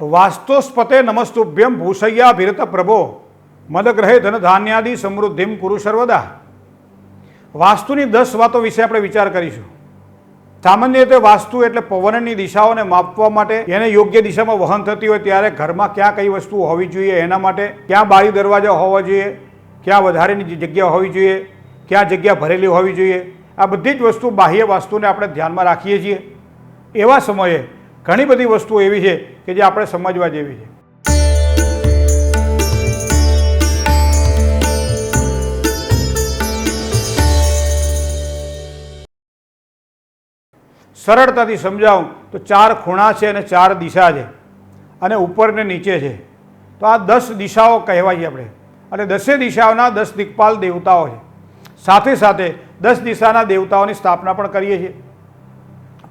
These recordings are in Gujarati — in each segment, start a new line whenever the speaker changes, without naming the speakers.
વાસ્તોસ્પતે નમસ્તુભ્યમ ભૂષૈયા ભીરત પ્રભો મદગ્રહે ધન ધાન્યાદિ સમૃદ્ધિમ કુરુ સર્વદા વાસ્તુની દસ વાતો વિશે આપણે વિચાર કરીશું. સામાન્ય રીતે વાસ્તુ એટલે પવનની દિશાઓને માપવા માટે એને યોગ્ય દિશામાં વહન થતી હોય ત્યારે ઘરમાં ક્યાં કઈ વસ્તુ હોવી જોઈએ એના માટે ક્યાં બારી દરવાજા હોવા જોઈએ, ક્યાં વધારેની જગ્યા હોવી જોઈએ, ક્યાં જગ્યા ભરેલી હોવી જોઈએ, આ બધી જ વસ્તુ બાહ્ય વાસ્તુને આપણે ધ્યાનમાં રાખીએ છીએ. એવા સમયે ઘણી બધી વસ્તુઓ એવી છે કે જે આપણે સમજવા જેવી છે. સરળતાથી સમજાવું તો ચાર ખૂણા છે અને ચાર દિશા છે અને ઉપર ને નીચે છે. તો આ દસ દિશાઓ કહેવાય છે આપણે. અને દસે દિશાઓના દસ દિક્પાલ દેવતાઓ છે. સાથે સાથે દસ દિશાના દેવતાઓની સ્થાપના પણ કરીએ છીએ.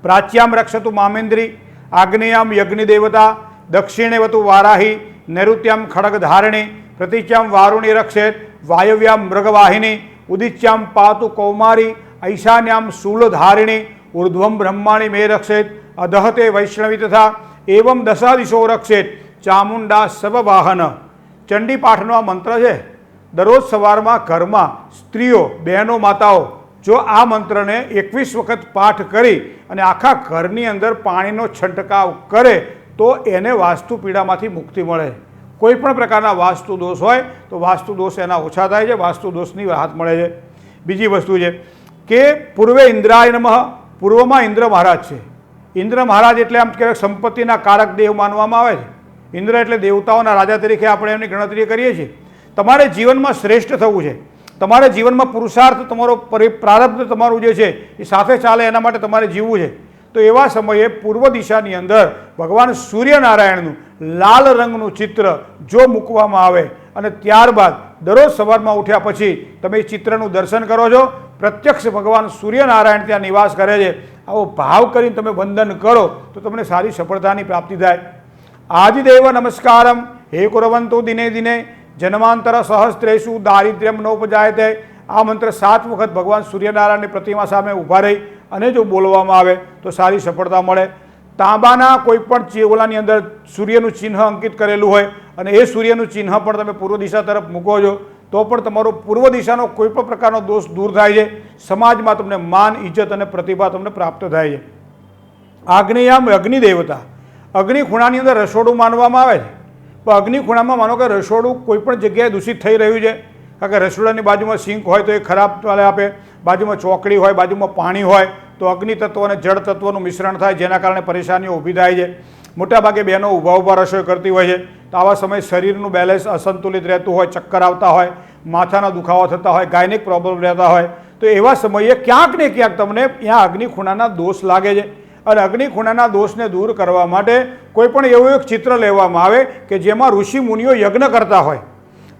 પ્રાચ્યામ રક્ષતું મામેન્દ્રી આગ્નેયામ યજ્ઞિદેવતા દક્ષિણેવતુ વારાહી નૈઋત્યામ ખડગધારિણી પ્રતિચ્યામ વારુણી રક્ષેત વાયવ્યામ મૃગવાહિની ઉદિચ્યામ પાતુ કૌમારી ઐશાન્યામ શૂલધારિણી ઉર્ધ્વમ બ્રહ્માણી મે રક્ષેત અધહતે વૈષ્ણવી તથા એવમ દશાદિશો રક્ષેત ચામુંડા સવવાહન ચંડી પાઠનો આ મંત્ર છે? દરરોજ સવારમાં ઘરમાં સ્ત્રીઓ, બહેનો, માતાઓ જો આ મંત્રને એકવીસ વખત પાઠ કરી અને આખા ઘરની અંદર પાણીનો છંટકાવ કરે, તો એને વાસ્તુ પીડામાંથી મુક્તિ મળે. કોઈ પણ પ્રકારના વાસ્તુ દોષ હોય, તો વાસ્તુ દોષ એના ઓછા થાય છે વાસ્તુ દોષની રાહત મળે છે. બીજી વસ્તુ છે કે પૂર્વે ઇન્દ્રાય પૂર્વમાં ઇન્દ્ર મહારાજ છે. ઇન્દ્ર મહારાજ એટલે આમ કહેવાય સંપત્તિના કારક દેવ માનવામાં આવે છે. ઇન્દ્ર એટલે દેવતાઓના રાજા તરીકે આપણે એમની ગણતરી કરીએ છીએ. તમારે જીવનમાં શ્રેષ્ઠ થવું છે. તમારે જીવનમાં પુરુષાર્થ તમારો પરી, પ્રારબ્ધ તમારું જે છે, એ સાથે ચાલે, એના માટે તમારે જીવવું છે. તો એવા સમયે પૂર્વ દિશાની અંદર ભગવાન સૂર્યનારાયણનું લાલ રંગનું ચિત્ર જો મૂકવામાં આવે અને ત્યારબાદ દરરોજ સવારમાં ઉઠ્યા પછી તમે એ ચિત્રનું દર્શન કરો છો, પ્રત્યક્ષ ભગવાન સૂર્યનારાયણ ત્યાં નિવાસ કરે છે, આવો ભાવ કરીને તમે વંદન કરો, તો તમને સારી સફળતાની પ્રાપ્તિ થાય. આદિદેવ નમસ્કારમ. હે કુરવંતો દિને દિને. જન્માંતર સહસ્ત્રેશુ દારિદ્ર્યમ નોપજાયતે. આ મંત્ર સાત વખત ભગવાન સૂર્યનારાયણની પ્રતિમા સામે ઊભા રહી અને જો બોલવામાં આવે તો સારી સફળતા મળે. તાંબાના કોઈ પણ ચેવલાની અંદર સૂર્યનું ચિહ્ન અંકિત કરેલું હોય અને એ સૂર્યનું ચિહ્ન પણ તમે પૂર્વ દિશા તરફ મૂકો છો, તો પણ તમારો પૂર્વ દિશાનો કોઈ પણ પ્રકારનો દોષ દૂર થાય છે. સમાજમાં તમને માન ઇજ્જત અને પ્રતિભા તમને પ્રાપ્ત થાય છે. આગ્નેયામ અગ્નિ દેવતા અગ્નિ ખૂણાની અંદર રસોડું માનવામાં આવે છે. પણ અગ્નિ ખૂણામાં માનો કે રસોડું કોઈ પણ જગ્યાએ દૂષિત થઈ રહ્યું છે. કારણ કે રસોડાની બાજુમાં સિંક હોય તો એ ખરાબ ચાલે આપે, બાજુમાં ચોકડી હોય, બાજુમાં પાણી હોય, તો અગ્નિ તત્વ અને જળ તત્વનું મિશ્રણ થાય જેના કારણે પરેશાનીઓ ઊભી થાય છે. મોટાભાગે બહેનો ઊભા ઊભા રસોઈ કરતી હોય છે. તો આવા સમયે શરીરનું બેલેન્સ અસંતુલિત રહેતું હોય, ચક્કર આવતા હોય, માથાના દુખાવા થતા હોય, ગાયનિક પ્રોબ્લેમ રહેતા હોય. તો એવા સમયે ક્યાંક ને ક્યાંક તમને ત્યાં અગ્નિ ખૂણાના દોષ લાગે છે. અને અગ્નિ ખૂણાના દોષને દૂર કરવા માટે કોઈ પણ એવું એક ચિત્ર લેવામાં આવે કે જેમાં ઋષિ મુનિઓ યજ્ઞ કરતા હોય.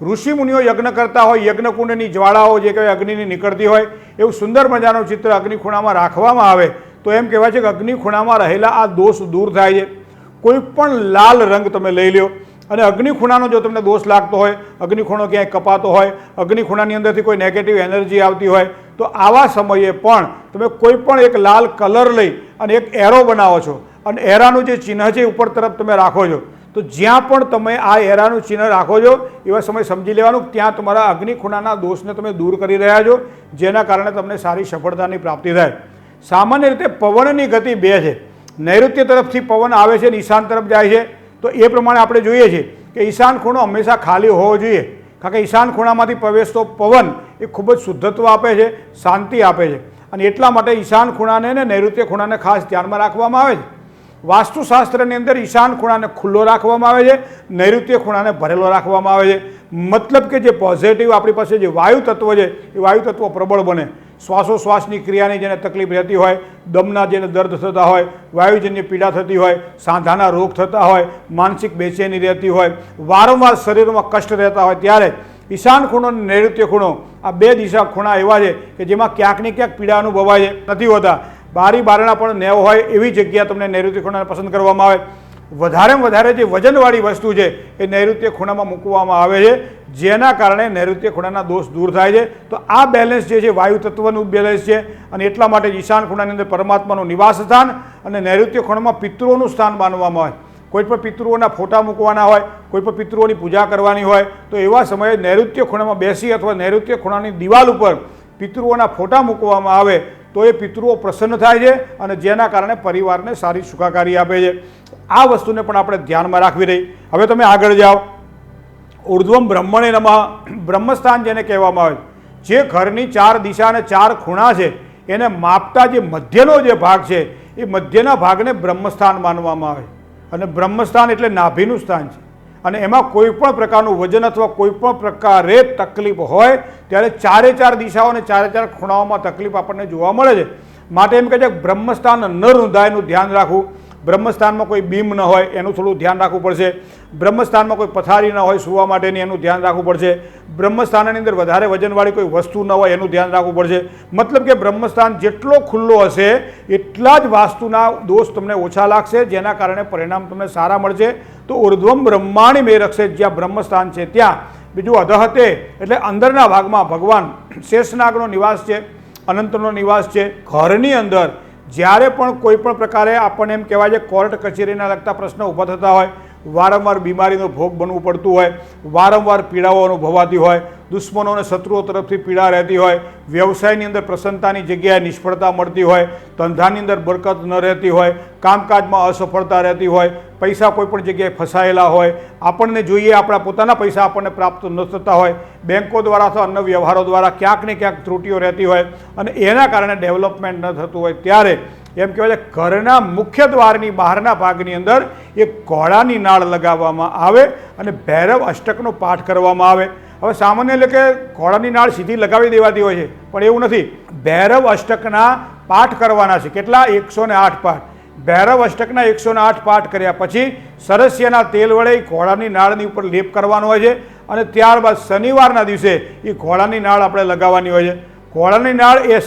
ઋષિ મુનિઓ યજ્ઞ કરતા હોય, યજ્ઞકુંડની જ્વાળાઓ જે કહેવાય અગ્નિની નીકળતી હોય, એવું સુંદર મજાનું ચિત્ર અગ્નિ ખૂણામાં રાખવામાં આવે, તો એમ કહેવાય છે કે અગ્નિ ખૂણામાં રહેલા આ દોષ દૂર થાય છે. કોઈ પણ લાલ રંગ તમે લઈ લ્યો અને અગ્નિ ખૂણાનો જો તમને દોષ લાગતો હોય અગ્નિ ખૂણો ક્યાંય કપાતો હોય અગ્નિ ખૂણાની અંદરથી કોઈ નેગેટિવ એનર્જી આવતી હોય તો આવા સમયે પણ તમે કોઈ પણ એક લાલ કલર લઈ અને એક એરો બનાવો છો. અને એરાનું જે ચિહ્ન છે ઉપર તરફ તમે રાખો છો. તો જ્યાં પણ તમે આ એરાનું ચિહ્ન રાખો છો, એવા સમય સમજી લેવાનું ત્યાં તમારા અગ્નિ ખૂણાના દોષને તમે દૂર કરી રહ્યા છો, જેના કારણે તમને સારી સફળતાની પ્રાપ્તિ થાય. સામાન્ય રીતે પવનની ગતિ બે છે. નૈઋત્ય તરફથી પવન આવે છે અને ઈશાન તરફ જાય છે. તો એ પ્રમાણે આપણે જોઈએ છીએ કે ઈશાન ખૂણો હંમેશા ખાલી હોવો જોઈએ. કારણ કે ઈશાન ખૂણામાંથી પ્રવેશતો પવન એ ખૂબ જ શુદ્ધત્વ આપે છે, શાંતિ આપે છે. અને એટલા માટે ઈશાન ખૂણાને ને નૈઋત્ય ખૂણાને ખાસ ધ્યાનમાં રાખવામાં આવે છે. વાસ્તુશાસ્ત્રની અંદર ઈશાન ખૂણાને ખુલ્લો રાખવામાં આવે છે, નૈઋત્ય ખૂણાને ભરેલો રાખવામાં આવે છે. મતલબ કે જે પોઝિટિવ આપણી પાસે જે વાયુ તત્વ છે, એ વાયુ તત્વ પ્રબળ બને. શ્વાસોશ્વાસની ક્રિયાની જેને તકલીફ રહેતી હોય, દમના જેને દર્દ થતા હોય, વાયુજન્ય પીડા થતી હોય, સાંધાના રોગ થતા હોય, માનસિક બેચેની રહેતી હોય, વારંવાર શરીરમાં કષ્ટ રહેતા હોય, ત્યારે ઈશાન ખૂણો અને નૈઋત્ય ખૂણો આ બે દિશા ખૂણા એવા છે કે જેમાં ક્યાંક ને ક્યાંક પીડા અનુભવાય નથી હોતા. બારી બારણા પણ નેવ હોય એવી જગ્યા તમને નૈઋત્ય ખૂણાને પસંદ કરવામાં આવે. વધારેમાં વધારે જે વજનવાળી વસ્તુ છે, એ નૈઋત્ય ખૂણામાં મૂકવામાં આવે છે. જેના કારણે નૈઋત્ય ખૂણાના દોષ દૂર થાય છે. તો આ બેલેન્સ જે છે વાયુ તત્વનું બેલેન્સ છે. અને એટલા માટે ઈશાન ખૂણાની અંદર પરમાત્માનું નિવાસ સ્થાન અને નૈઋત્ય ખૂણામાં પિતૃઓનું સ્થાન માનવામાં આવે. કોઈ પણ પિતૃઓના ફોટા મૂકવાના હોય, કોઈ પણ પિતૃઓની પૂજા કરવાની હોય, તો એવા સમયે નૈઋત્ય ખૂણામાં બેસી અથવા નૈઋત્ય ખૂણાની દિવાલ ઉપર પિતૃઓના ફોટા મૂકવામાં આવે તો એ પિતૃઓ પ્રસન્ન થાય છે અને જેના કારણે પરિવારને સારી સુખાકારી આપે છે. આ વસ્તુને પણ આપણે ધ્યાનમાં રાખવી રહી. હવે તમે આગળ જાઓ. ઉર્ધ્વમ બ્રહ્મણે નમઃ. બ્રહ્મસ્થાન જેને કહેવામાં આવે જે ઘરની ચાર દિશા અને ચાર ખૂણા છે, એને માપતા જે મધ્યનો જે ભાગ છે, એ મધ્યના ભાગને બ્રહ્મસ્થાન માનવામાં આવે. અને બ્રહ્મસ્થાન એટલે નાભીનું સ્થાન છે. અને એમાં કોઈ પણ પ્રકારનું વજન અથવા કોઈ પણ પ્રકારે તકલીફ હોય, ત્યારે ચારે ચાર દિશાઓ અને ચારે ચાર ખૂણાઓમાં તકલીફ આપણને જોવા મળે છે. માટે એમ કહે છે બ્રહ્મસ્થાન ન રૂંધાયનું ધ્યાન રાખવું. બ્રહ્મસ્થાનમાં કોઈ બીમ ન હોય એનું થોડું ધ્યાન રાખવું પડશે. બ્રહ્મસ્થાનમાં કોઈ પથારી ન હોય સુવા માટેની એનું ધ્યાન રાખવું પડશે. બ્રહ્મસ્થાનની અંદર વધારે વજનવાળી કોઈ વસ્તુ ન હોય એનું ધ્યાન રાખવું પડશે. મતલબ કે બ્રહ્મસ્થાન જેટલો ખુલ્લો હશે, એટલા જ વાસ્તુના દોષ તમને ઓછા લાગશે, જેના કારણે પરિણામ તમને સારા મળશે. તો ઉર્ધ્વમ બ્રહ્માણી મેં રક્ષે જ્યાં બ્રહ્મસ્થાન છે ત્યાં. બીજું અધહતે, એટલે અંદરના ભાગમાં ભગવાન શેષનાગનો નિવાસ છે, અનંતનો નિવાસ છે, ઘરની અંદર જ્યારે પણ કોઈ પણ પ્રકારે આપણને એમ કહેવાય છે, કોર્ટ કચેરીના લગતા પ્રશ્નો ઊભા થતા હોય, વારંવાર બીમારીનો ભોગ બનવું પડતું હોય, વારંવાર પીડાઓ અનુભવાતી હોય દુશ્મનો અને શત્રુઓ તરફથી પીડા રહેતી હોય, વ્યવસાયની અંદર પ્રસન્નતાની જગ્યાએ નિષ્ફળતા મળતી હોય, ધંધાની અંદર બરકત ન રહેતી હોય, કામકાજમાં અસફળતા રહેતી હોય, પૈસા કોઈપણ જગ્યાએ ફસાયેલા હોય, આપણને જોઈએ આપણા પોતાના પૈસા આપણને પ્રાપ્ત ન થતા હોય, બેંકો દ્વારા અથવા અન્ય વ્યવહારો દ્વારા ક્યાંક ને ક્યાંક ત્રુટીઓ રહેતી હોય અને એના કારણે ડેવલપમેન્ટ ન થતું હોય. ત્યારે એમ કહેવાય છે, ઘરના મુખ્ય દ્વારની બહારના ભાગની અંદર એક ઘોડાની નાળ લગાવવામાં આવે અને ભૈરવ અષ્ટકનો પાઠ કરવામાં આવે. હવે સામાન્ય એટલે કે ઘોડાની નાળ સીધી લગાવી દેવાતી હોય છે, પણ એવું નથી. ભૈરવ અષ્ટકના પાઠ કરવાના છે. કેટલા? એકસો ને આઠ પાઠ. ભૈરવ અષ્ટકના એકસો ને આઠ પાઠ કર્યા પછી સરસ્યના તેલ વડે ઘોડાની નાળની ઉપર લેપ કરવાનો હોય છે અને ત્યારબાદ શનિવારના દિવસે એ ઘોડાની નાળ આપણે લગાવવાની હોય છે. ઘોડાની નાળ એ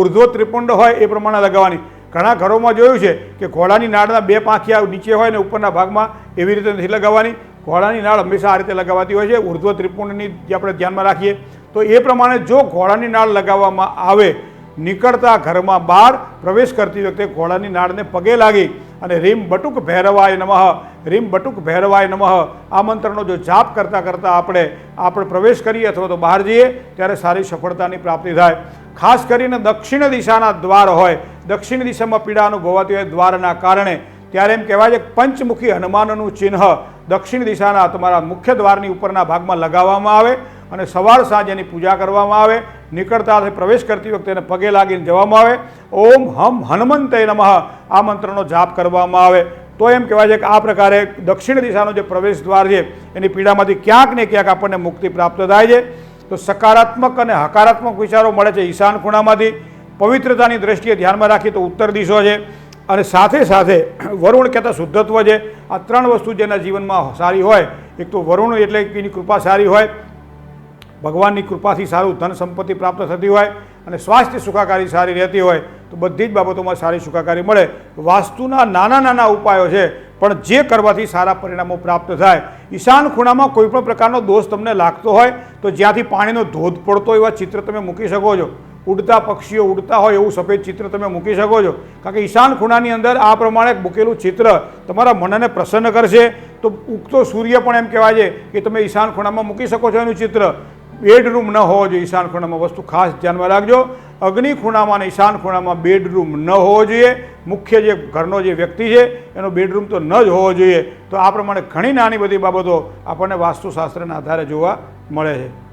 ઉર્ધ્વ ત્રિપુંડ હોય એ પ્રમાણે લગાવવાની. ઘણા ઘરોમાં જોયું છે કે ઘોડાની નાળના બે પાંખિયા નીચે હોય ને ઉપરના ભાગમાં એવી રીતે નથી લગાવવાની. ઘોડાની નાળ હંમેશા આ રીતે લગાવાતી હોય છે. ઉર્ધ્વ ત્રિપુણની જે આપણે ધ્યાનમાં રાખીએ, તો એ પ્રમાણે જો ઘોડાની નાળ લગાવવામાં આવે, નીકળતા ઘરમાં બહાર પ્રવેશ કરતી વખતે ઘોડાની નાળને પગે લાગી અને રીમ બટુક ભૈરવાય નમઃ, રીમ બટુક ભૈરવાય નમઃ, આ મંત્રનો જો જાપ કરતાં કરતાં આપણે આપણે પ્રવેશ કરીએ અથવા તો બહાર જઈએ, ત્યારે સારી સફળતાની પ્રાપ્તિ થાય. ખાસ કરીને દક્ષિણ દિશાના દ્વાર હોય, દક્ષિણ દિશામાં પીડા અનુભવાતી હોય, દ્વારના કારણે, ત્યારે એમ કહેવાય છે પંચમુખી હનુમાનનું ચિહ્ન દક્ષિણ દિશાના તમારા મુખ્ય દ્વારની ઉપરના ભાગમાં લગાવવામાં આવે અને સવાર સાંજ એની પૂજા કરવામાં આવે. નીકળતા પ્રવેશ કરતી વખતે એને પગે લાગીને જવામાં આવે. ઓમ હમ હનુમંતે નમઃ. આ મંત્રનો જાપ કરવામાં આવે. તો એમ કહેવાય છે કે આ પ્રકારે દક્ષિણ દિશાનો જે પ્રવેશ દ્વાર છે, એની પીડામાંથી ક્યાંક ને ક્યાંક આપણને મુક્તિ પ્રાપ્ત થાય છે. તો સકારાત્મક અને હકારાત્મક વિચારો મળે છે ઈશાન ખૂણામાંથી. પવિત્રતાની દ્રષ્ટિએ ધ્યાનમાં રાખીએ તો ઉત્તર દિશો છે. અને સાથે સાથે વરુણ કહેતા શુદ્ધત્વ છે આ ત્રણ વસ્તુ જેના જીવનમાં સારી હોય, એક તો વરુણ એટલે એની કૃપા સારી હોય, ભગવાનની કૃપાથી સારું ધન સંપત્તિ પ્રાપ્ત થતી હોય અને સ્વાસ્થ્ય સુખાકારી સારી રહેતી હોય, તો બધી જ બાબતોમાં સારી સુખાકારી મળે. વાસ્તુના નાના નાના ઉપાયો છે, પણ જે કરવાથી સારા પરિણામો પ્રાપ્ત થાય. ઈશાન ખૂણામાં કોઈપણ પ્રકારનો દોષ તમને લાગતો હોય, તો જ્યાંથી પાણીનો ધોધ પડતો એવા ચિત્ર તમે મૂકી શકો છો. ઉડતા પક્ષીઓ ઉડતા હોય એવું સફેદ ચિત્ર તમે મૂકી શકો છો. કારણ કે ઈશાન ખૂણાની અંદર આ પ્રમાણે મૂકેલું ચિત્ર તમારા મનને પ્રસન્ન કરશે. તો ઉગતો સૂર્ય પણ એમ કહેવાય છે કે તમે ઈશાન ખૂણામાં મૂકી શકો છો એનું ચિત્ર. બેડરૂમ ન હોવો જોઈએ ઈશાન ખૂણામાં, વસ્તુ ખાસ ધ્યાનમાં રાખજો. અગ્નિ ખૂણામાં અને ઈશાન ખૂણામાં બેડરૂમ ન હોવો જોઈએ. મુખ્ય જે ઘરનો જે વ્યક્તિ છે, એનો બેડરૂમ તો ન જ હોવો જોઈએ. તો આ પ્રમાણે ઘણી નાની બધી બાબતો આપણને વાસ્તુશાસ્ત્રના આધારે જોવા મળે છે.